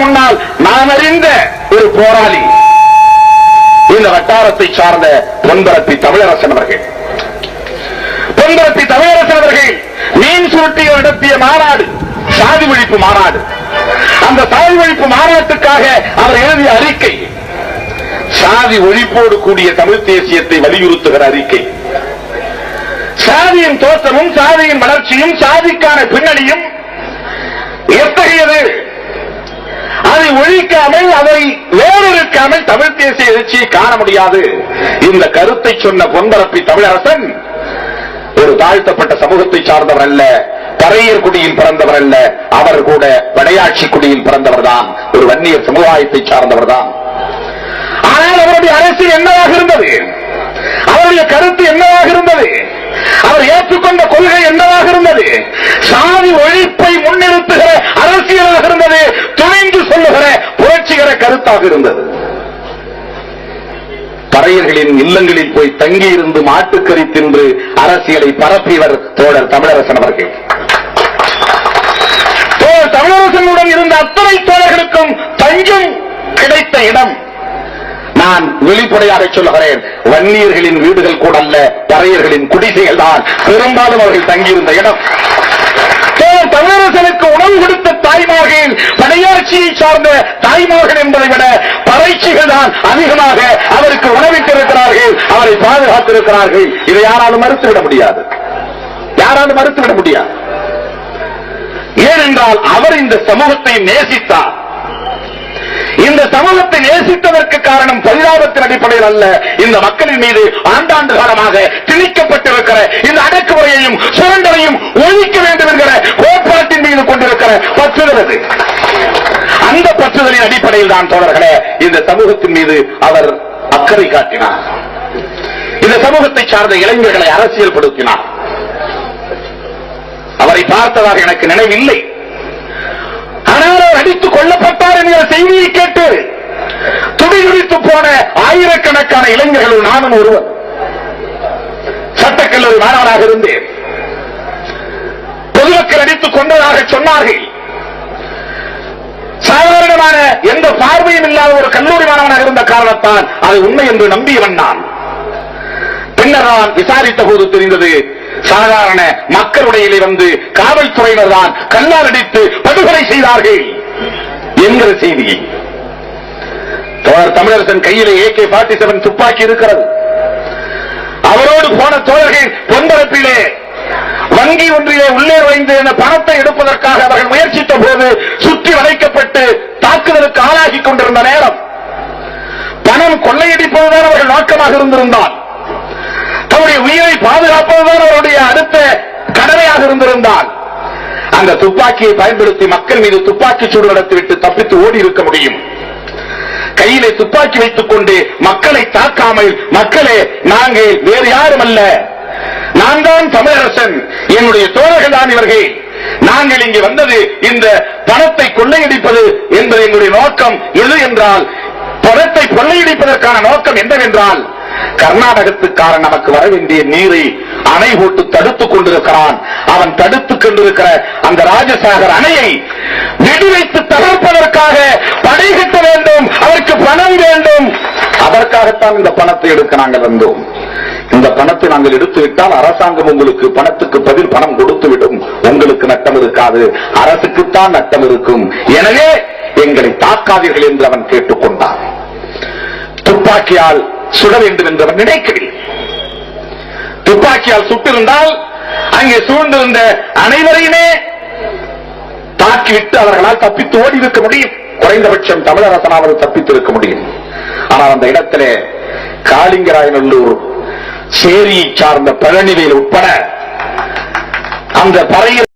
முன்னால் நான் அறிந்த ஒரு போராளி. இந்த வட்டாரத்தை சார்ந்த பொன்பரத்தி தமிழரசன் அவர்கள். பொன்பரத்தி தமிழரசன் அவர்கள் மீன் சுருட்டிகள் நடத்திய மாநாடு சாதி ஒழிப்பு மாநாடு. அந்த சாதி ஒழிப்பு மாநாட்டுக்காக அவர் எழுதிய அறிக்கை. சாதி ஒழிப்போடு கூடிய தமிழ் தேசியத்தை வலியுறுத்துகிற அறிக்கை. சாதியின் தோற்றமும் சாதியின் வளர்ச்சியும் சாதிக்கான பின்னணியும் எத்தகையது? அதை ஒழிக்காமல் அதை வேறொருக்காமல் தமிழ் தேசிய எழுச்சியை காண முடியாது. இந்த கருத்தை சொன்ன பொன்பரப்பி தமிழரசன் ஒரு தாழ்த்தப்பட்ட சமூகத்தை சார்ந்தவர் அல்ல பறையர் குடியில் பிறந்தவர் அல்ல அவர் கூட வடையாட்சி குடியில் பிறந்தவர் தான் ஒரு வன்னியர் சமுதாயத்தை சார்ந்தவர் தான். ஆனால் அவருடைய அரசு என்ன இருந்தது அவருடைய கருத்து என்னவாக இருந்தது அவர் ஏற்றுக்கொண்ட கொள்கை என்னவாக இருந்தது சாதி ஒழிப்பை முன்னிறுத்துகிற அரசியலாக இருந்தது துணிந்து சொல்லுகிற புரட்சிகர இருந்தது. பறையர்களின் இல்லங்களில் போய் தங்கியிருந்து மாட்டுக்கறி தின்று அரசியலை பரப்பியவர் தோழர் தமிழரசன் அவர்கள். தோழர் தமிழரசனுடன் இருந்த அத்தனை தோழர்களுக்கும் தஞ்சம் கிடைத்த இடம். நான் வெளிப்படையாக சொல்லுகிறேன் வன்னியர்களின் வீடுகள் கூட அல்ல பறையர்களின் குடிசைகள் தான். பெரும்பாலும் அவர்கள் தங்கியிருந்த இடம். தமிழரசனுக்கு உணவு கொடுத்த தாய்மார்கள் படையாட்சியை சார்ந்த தாய்மார்கள் என்பதை அதிகமாக அவருக்கு உணவிட்டிருக்கிறார்கள் அவரை பாதுகாத்திருக்கிறார்கள். இதை யாராலும் மறுத்துவிட முடியாது. யாராலும் மறுத்துவிட முடியாது. ஏனென்றால் அவர் இந்த சமூகத்தை நேசித்தார். இந்த சமூகத்தை நேசித்ததற்கு காரணம் பரிதாபத்தின் அடிப்படையில் அல்ல இந்த மக்களின் மீது ஆண்டாண்டு காலமாக திணிக்கப்பட்டிருக்கிற இந்த அடக்குமுறையையும் சுரண்டலையும் ஒழிக்க வேண்டும் என்கிற கோட்பாட்டின் மீது கொண்டிருக்கிற பற்றுகிறது. அந்த பற்றுதலின் அடிப்படையில் தான் தோழர்களே இந்த சமூகத்தின் மீது அவர் அக்கறை காட்டினார். இந்த சமூகத்தை சார்ந்த இளைஞர்களை அரசியல்படுத்தினார் அவரை பார்த்ததாக எனக்கு நினைவில்லை. ஆனால் அவர் அடித்துக் கொல்லப்பட்டார் என்கிற செய்தியை கேட்டு துடிதுடித்து போன ஆயிரக்கணக்கான இளைஞர்கள் நானும் ஒருவர் சட்டக்கல்லூரி மாணவனாக இருந்தேன். பொதுமக்கள் அடித்துக் கொண்டதாக சொன்னார்கள். எந்த பார்வையும் இல்லாத ஒரு கல்லூரி மாணவனாக இருந்த காரணத்தால் அது உண்மை என்று நம்பியவன் நான். பின்னர் நான் விசாரித்த போது தெரிந்தது சாதாரண மக்களுடைய வந்து காவல்துறையினர் தான் கல்லால் அடித்து படுகொலை செய்தார்கள் என்கிற செய்தி தோழர் தமிழரசன் கையிலே கே பார்ட்டி செவன் துப்பாக்கி இருக்கிறது. அவரோடு போன தோழர்கள் பொன்பரப்பிலே வங்கி ஒன்றிலே உள்ளே வைந்து பணத்தை எடுப்பதற்காக அவர்கள் முயற்சித்த போது சுற்றி வளைக்கப்பட்டு தாக்குதலுக்கு ஆளாகி கொண்டிருந்த நேரம். பணம் கொள்ளையடிப்பதுதான் அவர்கள் நோக்கமாக இருந்திருந்தால். தன்னுடைய உயிரை பாதுகாப்பதுதான் அவருடைய அடுத்த கடமையாக இருந்திருந்தால். அந்த துப்பாக்கியை பயன்படுத்தி மக்கள் மீது துப்பாக்கி சூடு நடத்திவிட்டு தப்பித்து ஓடி இருக்க முடியும். கையிலே துப்பாக்கி வைத்துக் கொண்டு மக்களை தாக்காமல் மக்களே நாங்கள் வேறு யாரும் அல்ல நான் தான் தமிழரசன். என்னுடைய தோழர்கள் தான் இவர்கள். நாங்கள் இங்கு வந்தது இந்த கொள்ளையடிப்பது என்பது எங்களுடைய நோக்கம். எது என்றால் பணத்தை கொள்ளையடிப்பதற்கான நோக்கம் என்னவென்றால் கர்நாடகத்துக்காரன் நமக்கு வர வேண்டிய நீரை அணை போட்டு தடுத்துக் கொண்டிருக்கிறான். அவன் தடுத்துக் கொண்டிருக்கிற அந்த ராஜசாகர் அணையை வெடிவைத்து தகர்ப்பதற்காக படை கட்ட வேண்டும் அவருக்கு பணம் வேண்டும். அதற்காகத்தான் இந்த பணத்தை எடுக்க நாங்கள் வந்தோம். இந்த பணத்தை நாங்கள் எடுத்து விட்டால் அரசாங்கம் உங்களுக்கு பணத்துக்கு பதில் பணம் கொடுத்து விடும் மக்களுக்கு நட்டம் இருக்காது. அரசுக்குத்தான் நட்டம் இருக்கும். எனவே எங்களை தாக்காதீர்கள் என்று அவன் கேட்டுக்கொண்டான். துப்பாக்கியால் சுட வேண்டும் என்று அவன் நினைக்கவில்லை. துப்பாக்கியால் சுட்டிருந்தால் அங்கே சூழ்ந்திருந்த அனைவரையுமே தாக்கிவிட்டு அவர்களால் தப்பித்து ஓடி இருக்க முடியும். குறைந்தபட்சம் தமிழரசனாவது தப்பித்திருக்க முடியும். ஆனால் அந்த இடத்திலே காளிங்கராயநல்லூர் சேரியை சார்ந்த பழனிவேல் உட்பட அந்த பறையில்